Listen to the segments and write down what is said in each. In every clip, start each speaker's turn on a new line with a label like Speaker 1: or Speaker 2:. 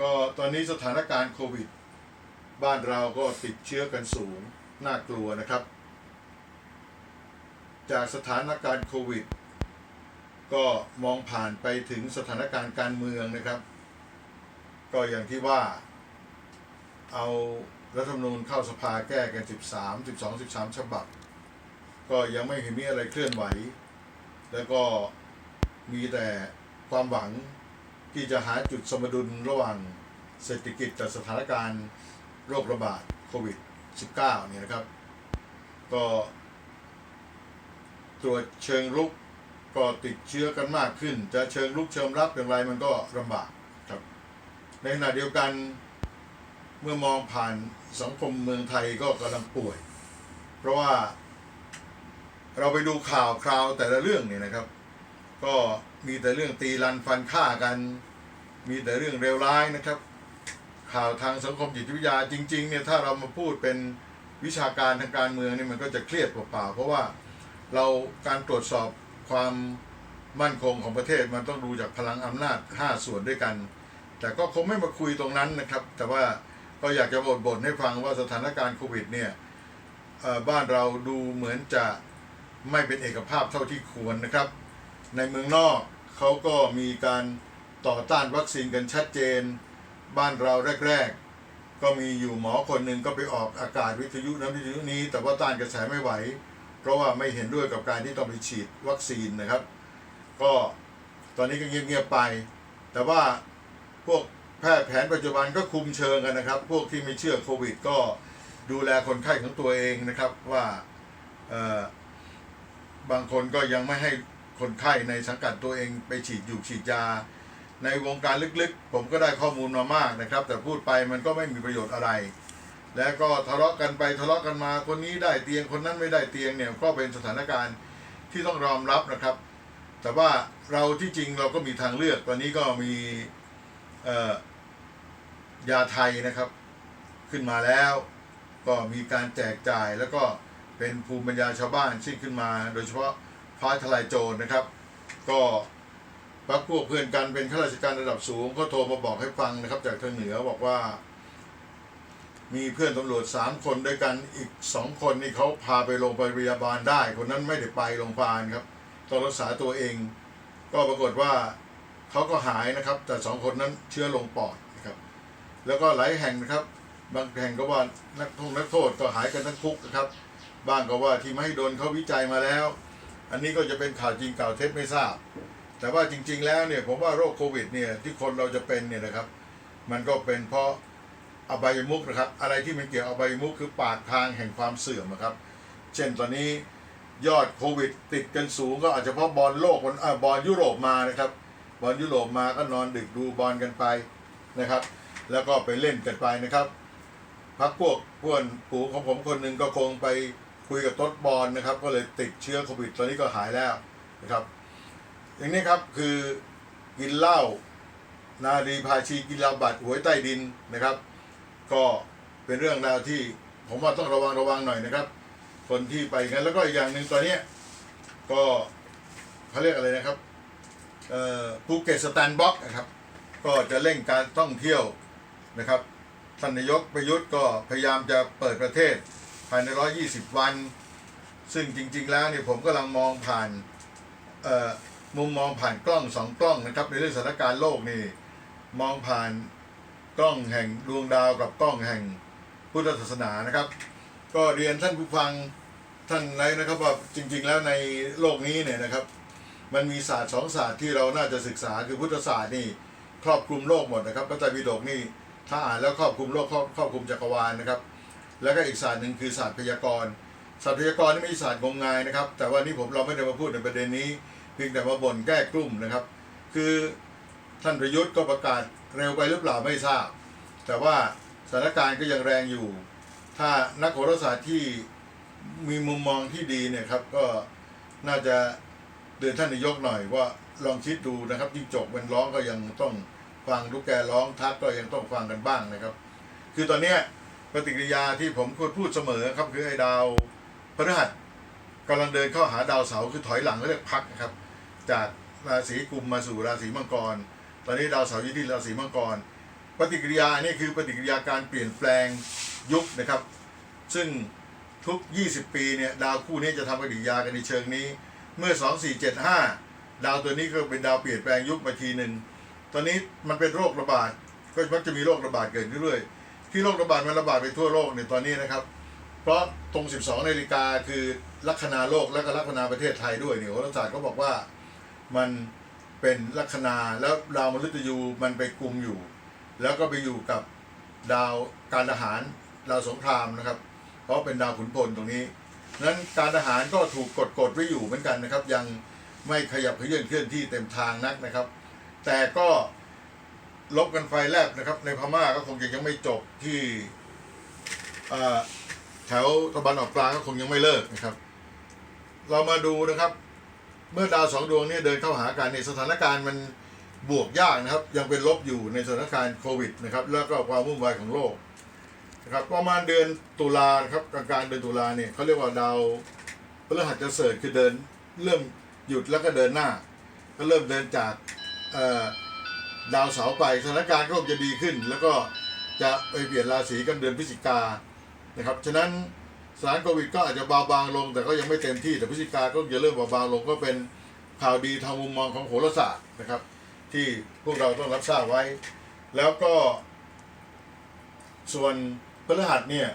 Speaker 1: ก็ตอนนี้สถานการณ์โควิด บ้านเราก็ติดเชื้อกันสูง น่ากลัวนะครับ จากสถานการณ์โควิด ก็มองผ่านไปถึงสถานการณ์การเมืองนะครับ ก็อย่างที่ว่า เอารัฐธรรมนูญเข้าสภาแก้กัน 13 12 13 ฉบับ ก็ยังไม่เห็นมีอะไรเคลื่อนไหว แล้วก็มีแต่ความหวัง ที่จะหาจุดสมดุลระหว่างเศรษฐกิจกับสถานการณ์โรคระบาดโควิด -19 เนี่ยนะครับ ก็ตรวจเชิงลุกก็ติดเชื้อกันมากขึ้น จะเชิงลุกเชิงรับอย่างไรมันก็ลำบากครับ ในขณะเดียวกันเมื่อมองผ่านสังคมเมืองไทยก็กำลังป่วย เพราะว่าเราไปดูข่าวคราวแต่ละเรื่องเนี่ยนะครับ ก็มีแต่เรื่องตีรันฟันฆ่ากัน มีแต่เรื่องเลวร้ายนะครับ ข่าวทางสังคมจิตวิทยาจริงๆเนี่ยถ้าเรามาพูดเป็นวิชาการทางการเมืองเนี่ยมันก็จะเครียดเปล่าๆเพราะว่าเราการตรวจสอบความมั่นคงของประเทศมันต้องดูจากพลังอำนาจ 5 ส่วนด้วยกัน แต่ก็คงไม่มาคุยตรงนั้นนะครับ แต่ว่าก็อยากจะบ่นๆให้ฟังว่าสถานการณ์โควิดเนี่ยบ้านเราดูเหมือนจะไม่เป็นเอกภาพเท่าที่ควรนะครับ ในเมืองนอกเขาก็มีการ ต่อต้านวัคซีนกันชัดเจน บ้านเราแรก ๆ ก็มีอยู่หมอคนหนึ่งก็ไปออกอากาศวิทยุนั้นวิทยุนี้ แต่ว่าต้านกระแสไม่ไหว เพราะว่าไม่เห็นด้วยกับการที่ต้องไปฉีดวัคซีนนะครับ ก็ตอนนี้ก็เงียบๆไป แต่ว่าพวกแพทย์แผนปัจจุบันก็คุมเชิงกันนะครับ พวกที่ไม่เชื่อโควิด ก็ดูแลคนไข้ของตัวเองนะครับว่าเออบางคนก็ยังไม่ให้คนไข้ในสังกัดตัวเองไปฉีดอยู่ฉีดยา ในวงการลึกๆ ผมก็ได้ข้อมูลมามากนะครับ แต่พูดไปมันก็ไม่มีประโยชน์อะไร แล้วก็ทะเลาะกันไปทะเลาะกันมาคนนี้ได้เตียงคนนั้นไม่ได้เตียงเนี่ยก็เป็นสถานการณ์ที่ต้องยอมรับนะครับ แต่ว่าเราที่จริงเราก็มีทางเลือกตอนนี้ก็มียาไทยนะครับ ขึ้นมาแล้ว ก็มีการแจกจ่ายแล้วก็เป็นภูมิปัญญาชาวบ้านที่ขึ้นมา โดยเฉพาะฟ้าทลายโจรนะครับ ก็ พักพวกเพื่อนกันเป็นข้าราชการระดับสูง ก็โทรมาบอกให้ฟังนะครับ จากทางเหนือบอกว่า มีเพื่อนตำรวจสามคนด้วยกันอีกสองคนนี่เขาพาไปโรงพยาบาลได้ คนนั้นไม่ได้ไปโรงพยาบาลครับต้องรักษาตัวเอง ก็ปรากฏว่าเขาก็หายนะครับ แต่สองคนนั้นเชื้อลงปอดนะครับ แล้วก็หลายแห่งนะครับ บางแห่งก็ว่านักโทษนักโทษก็หายกันทั้งคุกนะครับ บ้างก็ว่าที่ไม่โดนเขาวิจัยมาแล้ว อันนี้ก็จะเป็นข่าวจริงข่าวเท็จไม่ทราบ แต่ว่าจริง ๆ แล้วเนี่ยผมว่าโรคโควิดเนี่ยที่คนเราจะเป็นเนี่ยนะครับ มันก็เป็นเพราะอบายมุกนะครับอะไรที่มันเกี่ยวอบายมุกคือปากทางแห่งความเสื่อมนะครับ เช่นตอนนี้ยอดโควิดติดกันสูงก็อาจจะเพราะบอลโลกมันเอ่อบอลยุโรปมานะครับบอลยุโรปมาก็นอนดึกดูบอลกันไปนะครับ แล้วก็ไปเล่นกันไปนะครับพักพวกเพื่อนปู่ของผมคนหนึ่งก็คงไปคุยกับต๊ดบอลนะครับ ก็เลยติดเชื้อโควิดตอนนี้ก็หายแล้วนะครับ อย่างนี้ครับคือกินเหล้านารีพาชีกินเหล้าบัตหวยใต้ดินนะครับ ก็เป็นเรื่องราวที่ผมว่าต้องระวังระวังหน่อยนะครับ คนที่ไปงั้นแล้วก็อีกอย่างหนึ่งตอนนี้ก็เขาเรียกอะไรนะครับภูเก็ตสแตนบ็อกนะครับ ก็จะเร่งการท่องเที่ยวนะครับท่านนายกประยุทธ์ก็พยายามจะเปิดประเทศภายใน 120 วัน ซึ่งจริง ๆ แล้วเนี่ยผมกำลังมองผ่านเอ่อ มุมมองผ่านกล้องสองกล้องนะครับ ในเรื่องสถานการณ์โลกนี่มองผ่านกล้องแห่งดวงดาวกับกล้องแห่งพุทธศาสนานะครับ ก็เรียนท่านผู้ฟังท่านไรนะครับว่าจริง ๆ แล้วในโลกนี้เนี่ยนะครับ มันมีศาสตร์สองศาสตร์ที่เราน่าจะศึกษาคือพุทธศาสตร์นี่ครอบคลุมโลกหมดนะครับพระไตรปิฎกนี่ถ้าอ่านแล้วครอบคลุมโลกครอบครอบคลุมจักรวาลนะครับ แล้วก็อีกศาสตร์หนึ่งคือศาสตร์พยากรณ์ศาสตร์พยากรณ์นี่ไม่ใช่ศาสตร์งมงายนะครับ แต่ว่านี่ผมเราไม่ได้มาพูดในประเด็นนี้ พียงแต่มาบ่นแก้กลุ่มนะครับ คือท่านประยุทธ์ก็ประกาศเร็วไปหรือเปล่าไม่ทราบ แต่ว่าสถานการณ์ก็ยังแรงอยู่ ถ้านักโหราศาสตร์ที่มีมุมมองที่ดีเนี่ยครับก็น่าจะเดินท่านนายกหน่อยว่าลองคิดดูนะครับยิ่งจบมันร้องก็ยังต้องฟังลูกแกร้องทักก็ยังต้องฟังกันบ้างนะครับ คือตอนเนี้ยปฏิกิริยาที่ผมควรพูดเสมอครับคือไอ้ดาวพฤหัสกำลังเดินเข้าหาดาวเสาร์คือถอยหลังเรียกพักนะครับ จากราศีกุมมาสู่ราศีมังกร ตอนนี้ดาวเสาร์อยู่ที่ราศีมังกร ปฏิกิริยานี่คือปฏิกิริยาการเปลี่ยนแปลงยุคนะครับ ซึ่งทุก 20 ปีเนี่ยดาวคู่นี้จะทำปฏิกิริยากันในเชิงนี้ เมื่อ 2475 ดาวตัวนี้ก็เป็นดาวเปลี่ยนแปลงยุคมาทีหนึ่งตอนนี้มันเป็นโรคระบาดก็มักจะมีโรคระบาดเกิดขึ้นเรื่อยๆที่โรคระบาดมันระบาดไปทั่วโลกในตอนนี้นะครับ เพราะตรง 12นาฬิกาคือลัคนาโลกและก็ลัคนาประเทศไทยด้วยเนี่ยโหราศาสตร์ก็บอกว่า มันเป็นลัคนาแล้วดาวมฤตยูมันไปกลุ่มอยู่ แล้วก็ไปอยู่กับดาวการทหารดาวสงครามนะครับ เพราะเป็นดาวขุนพลตรงนี้นั้นการทหารก็ถูกกดกดไว้อยู่เหมือนกันนะครับ ยังไม่ขยับเขยื่อนเคลื่อนที่เต็มทางนักนะครับ แต่ก็ลบกันไฟแลบนะครับ ในพม่าก็คงจะยังไม่จบที่แถวตะวันออกกลางก็คงยังไม่เลิกนะครับ เรามาดูนะครับ เมื่อดาวสองดวงเนี้เดินเข้าหากันในสถานการณ์มันบวกยากนะครับ ยังเป็นลบอยู่ในสถานการณ์โควิดนะครับ แล้วก็ความวุ่นวายของโลกนะครับประมาณเดือนตุลาครับกลางเดือนตุลาเนี่ยเขาเรียกว่าดาวพฤหัสจะเสริฐคือเดินเริ่มหยุดแล้วก็เดินหน้า ก็เริ่มเดินจากดาวเสาร์ไปสถานการณ์ก็คงจะดีขึ้น แล้วก็จะไปเปลี่ยนราศีกันเดือนพฤศจิกานะครับฉะนั้น สานโควิดก็อาจจะเบาบางลง แต่ก็ยังไม่เต็มที่แต่พฤศจิกาก็จะเริ่มเบาบางลงก็เป็นข่าวดีทางมุมมองของโหราศาสตร์นะครับ ที่พวกเราต้องรับทราบไว้ แล้วก็ ส่วนพฤหัสเนี่ย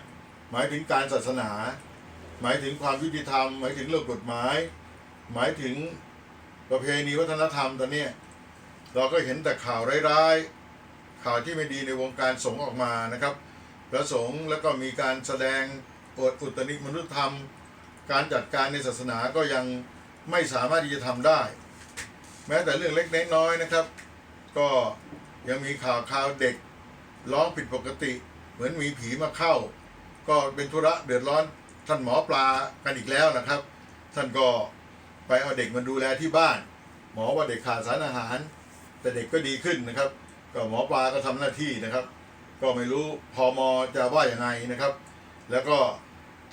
Speaker 1: หมายถึงการศาสนา หมายถึงความยุติธรรม หมายถึงเรื่องกฎหมาย หมายถึงประเพณีวัฒนธรรมตอนเนี้ยเราก็เห็นแต่ข่าวร้ายๆข่าวที่ไม่ดีในวงการสงฆ์ออกมานะครับพระสงฆ์แล้วก็มีการแสดง อดอุตริมนุษยธรรม การจัดการในศาสนาก็ยังไม่สามารถที่จะทำได้ แม้แต่เรื่องเล็กๆน้อยนะครับ ก็ยังมีข่าวข่าวเด็กร้องผิดปกติ เหมือนมีผีมาเข้า ก็เป็นธุระเดือดร้อนท่านหมอปลากันอีกแล้วนะครับ ท่านก็ไปเอาเด็กมาดูแลที่บ้าน หมอว่าเด็กขาดสารอาหาร แต่เด็กก็ดีขึ้นนะครับ ก็หมอปลาก็ทำหน้าที่นะครับ ก็ไม่รู้พอมจะว่าอย่างไงนะครับ แล้วก็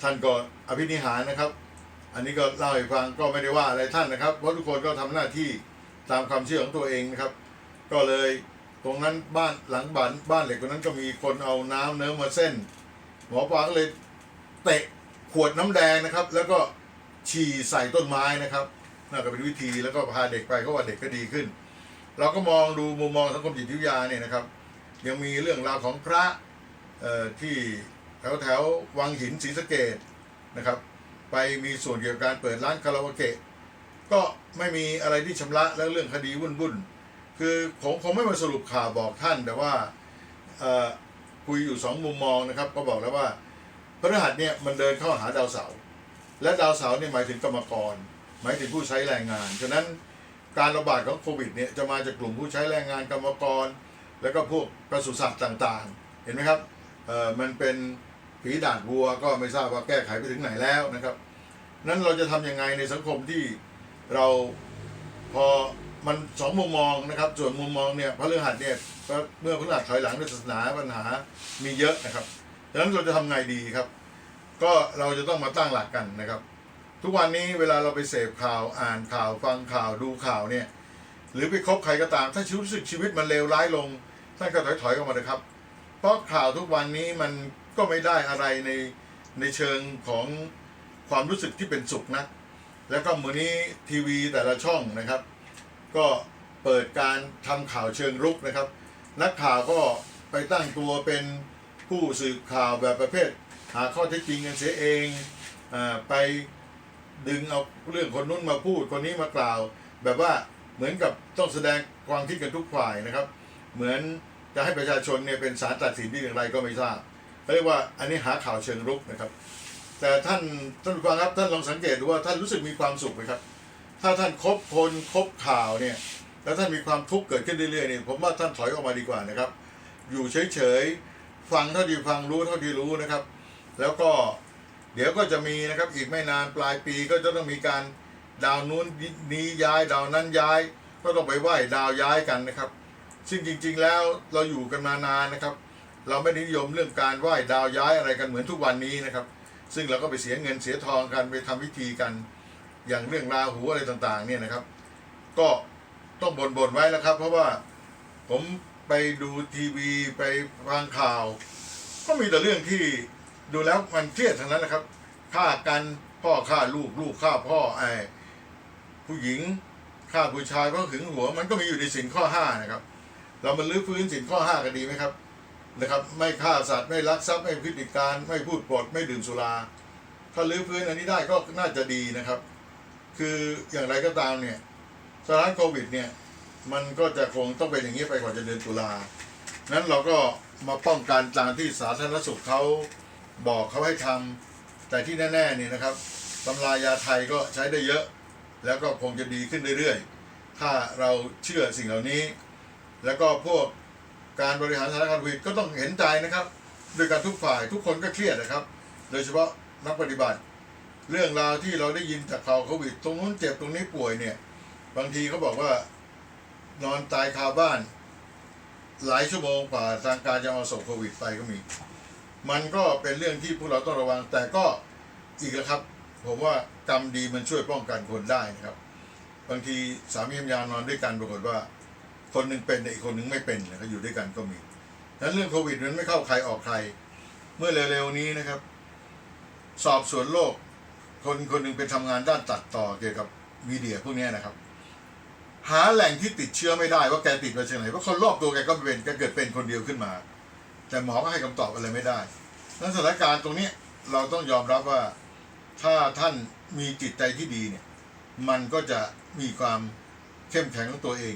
Speaker 1: ท่านก็อภินิหารนะครับ อันนี้ก็เล่าให้ฟังก็ไม่ได้ว่าอะไรท่านนะครับ เพราะทุกคนก็ทำหน้าที่ตามความเชื่อของตัวเองนะครับ ก็เลยตรงนั้นบ้านหลังบ้านบ้านเหล็กคนนั้นก็มีคนเอาน้ำเนื้อมาเส้น หมอปลาก็เลยเตะขวดน้ำแดงนะครับ แล้วก็ฉี่ใส่ต้นไม้นะครับน่าจะเป็นวิธีแล้วก็พาเด็กไปก็ว่าเด็กก็ดีขึ้น เราก็มองดูมุมมองสังคมจิตวิทยาเนี่ยนะครับ ยังมีเรื่องราวของพระเอ่อที่ แถวแถววังหินศรีสะเกดนะครับ ไปมีส่วนเกี่ยวกับการเปิดร้านคาราโอเกะก็ไม่มีอะไรที่ชำระแล้วเรื่องคดีวุ่นวุ่นคือผมคงไม่มาสรุปข่าวบอกท่าน แต่ว่าคุยอยู่สองมุมมองนะครับ ก็บอกแล้วว่าพฤหัสเนี่ยมันเดินเข้าหาดาวเสาร์และดาวเสาร์เนี่ยหมายถึงกรรมกร หมายถึงผู้ใช้แรงงานฉะนั้นการระบาดของโควิดเนี่ยจะมาจากกลุ่มผู้ใช้แรงงานกรรมกร แล้วก็พวกปศุสัตว์ต่างๆ เห็นไหมครับเออมันเป็น ผีด่านวัวก็ไม่ทราบว่าแก้ไขไปถึงไหนแล้วนะครับ นั้นเราจะทำยังไงในสังคมที่เราพอมันสองมุมมองนะครับ ส่วนมุมมองเนี่ยพระฤหัสเนี่ยเมื่อพระฤหัสถอยหลังในศาสนาปัญหามีเยอะนะครับดังนั้นเราจะทำไงดีครับ ก็เราจะต้องมาตั้งหลักกันนะครับ ทุกวันนี้เวลาเราไปเสพข่าวอ่านข่าวฟังข่าวดูข่าวเนี่ยหรือไปคบใครก็ตาม ถ้าชีวิตรู้สึกชีวิตมันเลวร้ายลงท่านก็ถอยถอยๆออกมาเลยครับ เพราะข่าวทุกวันนี้มัน ก็ไม่ได้อะไรในในเชิงของความรู้สึกที่เป็นสุขนะแล้วก็มือนี้ทีวีแต่ละช่องนะครับ ก็เปิดการทำข่าวเชิงรุกนะครับ นักข่าวก็ไปตั้งตัวเป็นผู้สื่อข่าวแบบประเภท หาข้อเท็จจริงกันเสียเองอาไปดึงเอาเรื่องคนนู้นมาพูดคนนี้มากล่าว แบบว่าเหมือนกับต้องแสดงความคิดกันทุกฝ่ายนะครับ เหมือนจะให้ประชาชนเนี่ยเป็นสารตัดสินที่อย่างไรก็ไม่ทราบ เขาเรียกว่าอันนี้หาข่าวเชิงรุกนะครับ แต่ท่านท่านผู้ฟังครับท่านลองสังเกตดูว่าท่านรู้สึกมีความสุขไหมครับ ถ้าท่านคบคนคบข่าวเนี่ยแล้วท่านมีความทุกข์เกิดขึ้นเรื่อยๆเนี่ยผมว่าท่านถอยออกมาดีกว่านะครับ อยู่เฉยๆฟังเท่าที่ฟังรู้เท่าที่รู้นะครับ แล้วก็เดี๋ยวก็จะมีนะครับอีกไม่นานปลายปีก็จะต้องมีการดาวนู้นนี้ย้ายดาวนั้นย้าย ก็ต้องไปไหว้ดาวย้ายกันนะครับ ซึ่งจริงๆแล้วเราอยู่กันมานานนะครับ เราไม่นิยมเรื่องการไหว้ดาวย้ายอะไรกันเหมือนทุกวันนี้นะครับ ซึ่งเราก็ไปเสียเงินเสียทองกันไปทำพิธีกันอย่างเรื่องราหูอะไรต่างๆ เนี่ยนะครับ ก็ต้องบ่นๆไว้แล้วครับ เพราะว่าผมไปไปดูทีวีไปฟังข่าว ก็มีแต่เรื่องที่ดูแล้วมันเครียดทั้งนั้นนะครับฆ่ากันพ่อฆ่าลูกลูกฆ่าพ่อไอ้ผู้หญิงฆ่าผู้ชายเพราะหึงหัวมันก็มีอยู่ในสินข้อห้านะครับ เรามาลื้อฟื้นสินข้อห้ากันดีไหมครับ นะครับไม่ฆ่าสัตว์ไม่ลักทรัพย์ไม่พฤติการไม่พูดปดไม่ดื่มสุรา ถ้าลื้อฟื้นอันนี้ได้ก็น่าจะดีนะครับ คืออย่างไรก็ตามเนี่ยสถานโควิดเนี่ยมันก็จะคงต้องเป็นอย่างนี้ไปกว่าจะเดือนตุลานั้นเราก็มาป้องกันตามที่สาธารณสุขเขาบอกเขาให้ทำแต่ที่แน่ๆเนี่ยนะครับตำรายาไทยก็ใช้ได้เยอะ แล้วก็คงจะดีขึ้นเรื่อยๆ ถ้าเราเชื่อสิ่งเหล่านี้ แล้วก็พวก การบริหารสถานการณ์โควิดก็ต้องเห็นใจนะครับโดยการทุกฝ่ายทุกคนก็เครียดนะครับ โดยเฉพาะนักปฏิบัติ เรื่องราวที่เราได้ยินจากข่าวโควิดตรงนู้นเจ็บตรงนี้ป่วยเนี่ย บางทีเขาบอกว่านอนตายคาบ้าน หลายชั่วโมงกว่าทางการจะเอาส่งโควิดไปก็มี มันก็เป็นเรื่องที่พวกเราต้องระวัง แต่ก็อีกนะครับ ผมว่ากรรมดีมันช่วยป้องกันคนได้นะครับ บางทีสามีภรรยานอนด้วยกันปรากฏว่า คนหนึ่งเป็นแต่อีกคนหนึ่งไม่เป็นนะครับอยู่ด้วยกันก็มีดังนั้นเรื่องโควิดมันไม่เข้าใครออกใคร เมื่อเร็วๆนี้นะครับ สอบสวนโลก คนคนหนึ่งเป็นทำงานด้านตัดต่อเกี่ยวกับมีเดียพวกนี้นะครับ หาแหล่งที่ติดเชื้อไม่ได้ว่าแกติดมาจากไหนเพราะคนรอบตัวแกก็เป็นแกเกิดเป็นคนเดียวขึ้นมา แต่หมอก็ให้คำตอบอะไรไม่ได้นั้นสถานการณ์ตรงนี้เราต้องยอมรับว่าถ้าท่านมีจิตใจที่ดีเนี่ย มันก็จะมีความเข้มแข็งของตัวเอง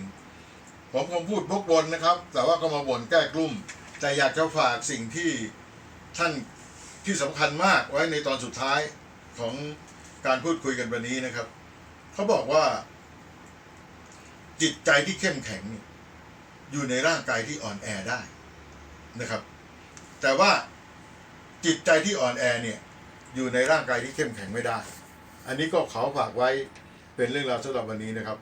Speaker 1: ผมคงพูดบกบนนะครับ แต่ว่าก็มาบ่นแก้กลุ่ม แต่อยากจะฝากสิ่งที่ท่านที่สำคัญมากไว้ในตอนสุดท้ายของการพูดคุยกันวันนี้นะครับ เขาบอกว่า จิตใจที่เข้มแข็ง อยู่ในร่างกายที่อ่อนแอได้นะครับ แต่ว่าจิตใจที่อ่อนแอเนี่ยอยู่ในร่างกายที่เข้มแข็งไม่ได้ อันนี้ก็ขอฝากไว้เป็นเรื่องราวสำหรับวันนี้นะครับ